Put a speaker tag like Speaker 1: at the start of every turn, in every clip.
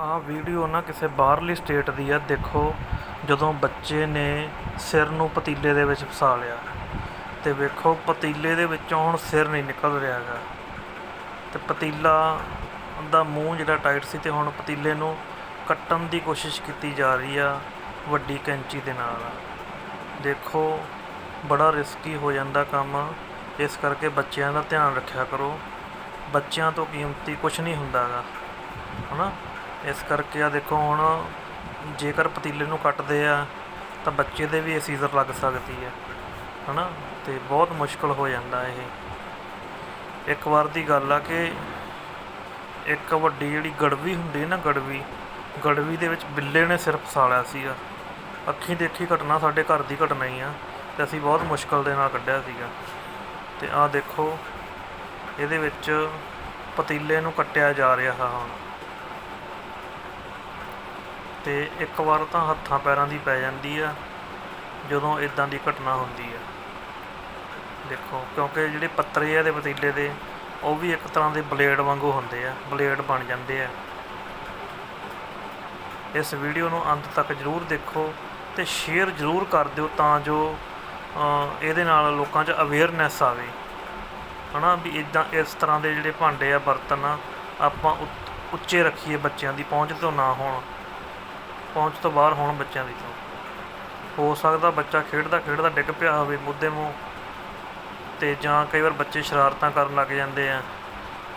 Speaker 1: ਆਹ ਵੀਡੀਓ ਨਾ ਕਿਸੇ ਬਾਹਰਲੀ ਸਟੇਟ ਦੀ ਆ, ਦੇਖੋ ਜਦੋਂ ਬੱਚੇ ਨੇ ਸਿਰ ਨੂੰ ਪਤੀਲੇ ਦੇ ਵਿੱਚ ਫਸਾ ਲਿਆ ਤੇ ਵੇਖੋ ਪਤੀਲੇ ਦੇ ਵਿੱਚੋਂ ਹੁਣ ਸਿਰ ਨਹੀਂ ਨਿਕਲ ਰਿਹਾ ਹੈਗਾ। ਤੇ ਪਤੀਲਾ ਦਾ ਮੂੰਹ ਜਿਹੜਾ ਟਾਈਟ ਸੀ ਤੇ ਹੁਣ ਪਤੀਲੇ ਨੂੰ ਕੱਟਣ ਦੀ ਕੋਸ਼ਿਸ਼ ਕੀਤੀ ਜਾ ਰਹੀ ਆ ਵੱਡੀ ਕੈਂਚੀ ਦੇ ਨਾਲ। ਦੇਖੋ ਬੜਾ ਰਿਸਕੀ ਹੋ ਜਾਂਦਾ ਕੰਮ। ਇਸ ਕਰਕੇ ਬੱਚਿਆਂ ਦਾ ਧਿਆਨ ਰੱਖਿਆ ਕਰੋ। ਬੱਚਿਆਂ ਤੋਂ ਕੀਮਤੀ ਕੁਝ ਨਹੀਂ ਹੁੰਦਾ ਗਾ ਹਨਾ? ਇਸ ਕਰਕੇ ਆ ਦੇਖੋ ਹੁਣ ਜੇਕਰ ਪਤੀਲੇ ਨੂੰ ਕੱਟਦੇ ਆ ਤਾਂ ਬੱਚੇ ਦੇ ਵੀ ਇਹ ਸੀਜ਼ਰ ਲੱਗ ਸਕਦੀ ਹੈ ਨਾ ਅਤੇ ਬਹੁਤ ਮੁਸ਼ਕਲ ਹੋ ਜਾਂਦਾ ਇਹ। ਇੱਕ ਵਾਰ ਦੀ ਗੱਲ ਆ ਕਿ ਇੱਕ ਵੱਡੀ ਜਿਹੜੀ ਗੜਵੀ ਹੁੰਦੀ ਨਾ ਗੜਵੀ ਗੜਵੀ ਦੇ ਵਿੱਚ ਬਿੱਲੇ ਨੇ ਸਿਰ ਫਸਾਲਿਆ ਸੀਗਾ। ਅੱਖੀਂ ਦੇਖੀ ਘਟਨਾ ਸਾਡੇ ਘਰ ਦੀ ਘਟਨਾ ਹੀ ਆ ਤੇ ਅਸੀਂ ਬਹੁਤ ਮੁਸ਼ਕਲ ਦੇ ਨਾਲ ਕੱਢਿਆ ਸੀਗਾ। ਤੇ ਆਹ ਦੇਖੋ, ਇਹਦੇ ਵਿੱਚ ਪਤੀਲੇ ਨੂੰ ਕੱਟਿਆ ਜਾ ਰਿਹਾ ਹੁਣ ਅਤੇ ਇੱਕ ਵਾਰ ਤਾਂ ਹੱਥਾਂ ਪੈਰਾਂ ਦੀ ਪੈ ਜਾਂਦੀ ਆ, ਜਦੋਂ ਇੱਦਾਂ ਦੀ ਘਟਨਾ ਹੁੰਦੀ ਆ। ਦੇਖੋ, ਕਿਉਂਕਿ ਜਿਹੜੇ ਪੱਤਰੇ ਆ ਇਹਦੇ ਪਤੀਲੇ ਦੇ, ਉਹ ਵੀ ਇੱਕ ਤਰ੍ਹਾਂ ਦੇ ਬਲੇਡ ਵਾਂਗੂ ਹੁੰਦੇ ਆ, ਬਲੇਡ ਬਣ ਜਾਂਦੇ ਆ। ਇਸ ਵੀਡੀਓ ਨੂੰ ਅੰਤ ਤੱਕ ਜਰੂਰ ਦੇਖੋ ਤੇ ਸ਼ੇਅਰ ਜਰੂਰ ਕਰ ਦਿਓ ਤਾਂ ਜੋ ਇਹਦੇ ਨਾਲ ਲੋਕਾਂ 'ਚ ਅਵੇਅਰਨੈਸ ਆਵੇ। ਹਨਾ, ਵੀ ਇਦਾਂ ਇਸ ਤਰ੍ਹਾਂ ਦੇ ਜਿਹੜੇ ਭਾਂਡੇ ਆ ਬਰਤਨ ਆ ਆਪਾਂ ਉੱਚ- ਉੱਚੇ ਰੱਖੀਏ ਬੱਚਿਆਂ ਦੀ ਪਹੁੰਚ ਤੋਂ ਨਾ ਹੋਣ। ਪਹੁੰਚ ਤੋਂ ਬਾਹਰ ਹੋਣ ਬੱਚਿਆਂ ਦੀ। ਤੋਂ ਹੋ ਸਕਦਾ ਬੱਚਾ ਖੇਡਦਾ ਖੇਡਦਾ ਡਿੱਗ ਪਿਆ ਹੋਵੇ ਮੁੱਦੇ ਮੂੰਹ ਤੇ ਜਾਂ ਕਈ ਵਾਰ ਬੱਚੇ ਸ਼ਰਾਰਤਾਂ ਕਰਨ ਲੱਗ ਜਾਂਦੇ ਆ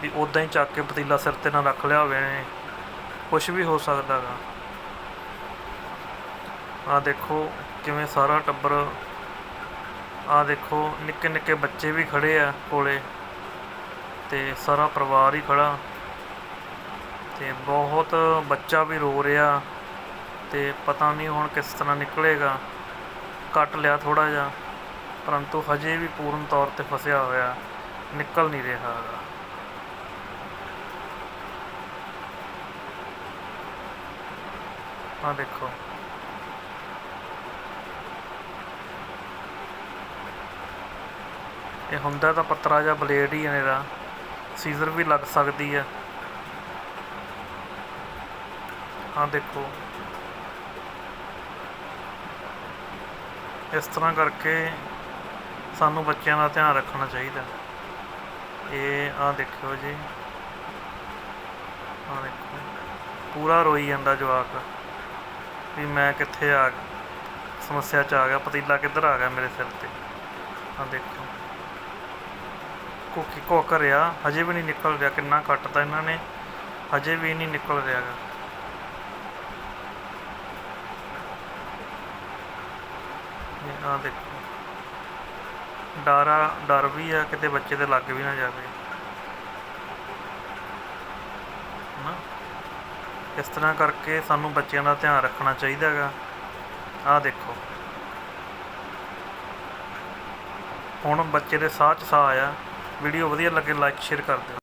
Speaker 1: ਵੀ ਉਦਾਂ ਹੀ ਚੱਕ ਕੇ ਪਤੀਲਾ ਸਿਰ ਤੇ ਨਾ ਰੱਖ ਲਿਆ ਹੋਵੇ ਨੇ ਕੁਝ ਵੀ ਹੋ ਸਕਦਾ ਗਾ। ਆ ਦੇਖੋ ਕਿਵੇਂ ਸਾਰਾ ਟੱਬਰ ਆ ਦੇਖੋ ਨਿੱਕੇ ਨਿੱਕੇ ਬੱਚੇ ਵੀ ਖੜੇ ਆ ਕੋਲੇ ਤੇ ਸਾਰਾ ਪਰਿਵਾਰ ਹੀ ਖੜਾ ਤੇ ਬਹੁਤ ਬੱਚਾ ਵੀ ਰੋ ਰਿਹਾ। ਤੇ ਪਤਾ ਨਹੀਂ ਹੁਣ ਕਿਸ ਤਰ੍ਹਾਂ ਨਿਕਲੇਗਾ। ਕੱਟ ਲਿਆ ਥੋੜ੍ਹਾ ਜਿਹਾ, ਪਰੰਤੂ ਹਜੇ ਵੀ ਪੂਰਨ ਤੌਰ ਤੇ ਫਸਿਆ ਹੋਇਆ, ਨਿਕਲ ਨਹੀਂ ਰਿਹਾ ਹੈਗਾ। ਆ ਦੇਖੋ। ਇਹ ਹੁੰਦਾ ਤਾਂ ਪੱਤਰਾ ਜਾਂ ਬਲੇਡ ਹੀ ਹੈ ਇਹਦਾ, ਸੀਜ਼ਰ ਵੀ ਲੱਗ ਸਕਦੀ ਹੈ। ਹਾਂ ਦੇਖੋ। ਇਸ ਤਰ੍ਹਾਂ ਕਰਕੇ ਸਾਨੂੰ ਬੱਚਿਆਂ ਦਾ ਧਿਆਨ ਰੱਖਣਾ ਚਾਹੀਦਾ। ਇਹ, ਆਹ ਦੇਖਿਓ ਜੀ। ਆਹ ਦੇਖੋ। ਪੂਰਾ ਰੋਈ ਜਾਂਦਾ ਜਵਾਕ। ਵੀ ਮੈਂ ਕਿੱਥੇ ਆ, ਸਮੱਸਿਆ ਚ ਆ ਗਿਆ, ਪਤੀਲਾ ਕਿੱਧਰ ਆ ਗਿਆ ਮੇਰੇ ਸਿਰ ਤੇ। ਆਹ ਦੇਖੋ। ਕੋਕੀ ਕੋ ਕਰਿਆ, ਹਜੇ ਵੀ ਨਹੀਂ ਨਿਕਲ ਰਿਹਾ, ਕਿੰਨਾ ਕੱਟਤਾ ਇਹਨਾਂ ਨੇ। ਹਜੇ ਵੀ ਨਹੀਂ ਨਿਕਲ ਰਿਹਾ ਗਾ ਦੇਖੋ। ਡਰ ਆ, ਡਰ ਵੀ ਆ, ਕਿਤੇ ਬੱਚੇ ਦੇ ਲੱਗ ਵੀ ਨਾ ਜਾਵੇ। ਨਾ ਇਸ ਤਰ੍ਹਾਂ ਕਰਕੇ ਸਾਨੂੰ ਬੱਚਿਆਂ ਦਾ ਧਿਆਨ ਰੱਖਣਾ ਚਾਹੀਦਾ ਗਾ ਆਹ ਦੇਖੋ। ਹੁਣ ਬੱਚੇ ਦੇ ਸਾਹ 'ਚ ਸਾਹ ਆਇਆ ਵੀਡੀਓ ਵਧੀਆ ਲੱਗੇ ਲਾਈਕ ਸ਼ੇਅਰ ਕਰ ਦਿਓ।